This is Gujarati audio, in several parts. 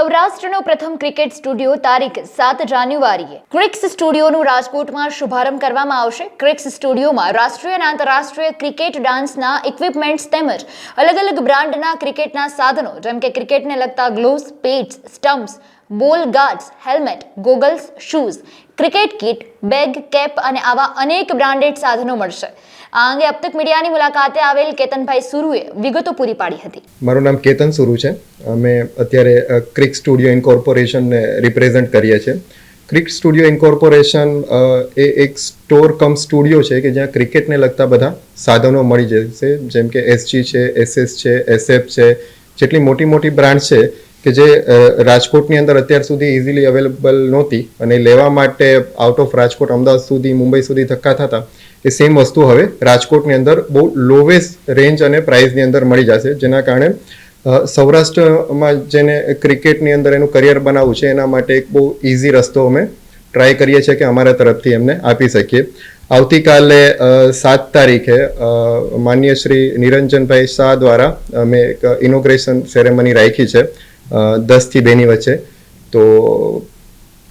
સૌરાષ્ટ્રનો પ્રથમ ક્રિકેટ સ્ટુડિયો તારીખ સાત જાન્યુઆરીએ. ક્રિક્સ સ્ટુડિયોનું રાજકોટમાં શુભારંભ કરવામાં આવશે. ક્રિક્સ સ્ટુડિયોમાં રાષ્ટ્રીય અને આંતરરાષ્ટ્રીય ક્રિકેટ ડાન્સના ઇક્વિપમેન્ટ્સ તેમજ અલગ અલગ બ્રાન્ડના ક્રિકેટના સાધનો, જેમ કે ક્રિકેટને લગતા gloves, pads, stumps ball guards, helmet, goggles, shoes, cricket kit, bag, cap અને આવા અનેક બ્રાન્ડેડ સાધનો મળશે. આ અંગે અબતક મીડિયાની મુલાકાતે આવેલ કેતનભાઈ સુરુએ વિગતો પૂરી પાડી હતી. મારું નામ કેતન સુરુ છે. અમે અત્યારે ક્રિક સ્ટુડિયો ઇન્કોર્પોરેશનને રિપ્રેઝન્ટ કરીએ છીએ. ક્રિક સ્ટુડિયો ઇન્કોર્પોરેશન એ એક સ્ટોર કમ સ્ટુડિયો છે કે જ્યાં ક્રિકેટને લગતા બધા સાધનો મળી જશે. જેમ કે એસજી છે, એસએસ છે, એસએફ છે, જેટલી મોટી મોટી બ્રાન્ડ છે કે જે રાજકોટની અંદર અત્યાર સુધી ઇઝીલી અવેલેબલ નહોતી અને લેવા માટે આઉટ ઓફ રાજકોટ, અમદાવાદ સુધી, મુંબઈ સુધી ધક્કા થતા, એ સેમ વસ્તુ હવે રાજકોટની અંદર બહુ લોવેસ્ટ રેન્જ અને પ્રાઇસની અંદર મળી જશે, જેના કારણે સૌરાષ્ટ્રમાં જેને ક્રિકેટની અંદર એનું કરિયર બનાવવું છે, એના માટે એક બહુ ઇઝી રસ્તો અમે ટ્રાય કરીએ છીએ કે અમારા તરફથી એમને આપી શકીએ. આવતીકાલે સાત તારીખે માન્ય શ્રી નિરંજનભાઈ શાહ દ્વારા અમે એક ઇનોગ્રેશન સેરેમની રાખી છે. દસથી બેની વચ્ચે. તો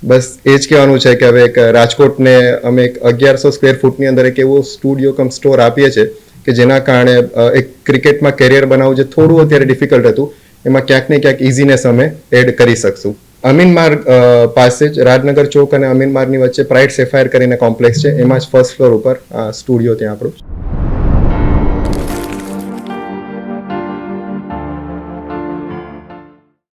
બસ એ જ કહેવાનું છે કે હવે એક રાજકોટને અમે એક અગિયારસો સ્ક્વેર ફૂટની અંદર એક એવો સ્ટુડિયો કમ સ્ટોર આપીએ છીએ કે જેના કારણે એક ક્રિકેટમાં કેરિયર બનાવવું જે થોડું અત્યારે ડિફિકલ્ટ હતું, એમાં ક્યાંક ને ક્યાંક ઇઝીનેસ અમે એડ કરી શકશું. અમીન માર્ગ પાસે જ રાજનગર ચોક અને અમીન માર્ગની વચ્ચે પ્રાઇડ સેફાયર કરીને કોમ્પ્લેક્સ છે. એમાં જ ફર્સ્ટ ફ્લોર ઉપર સ્ટુડિયો ત્યાં આપણું.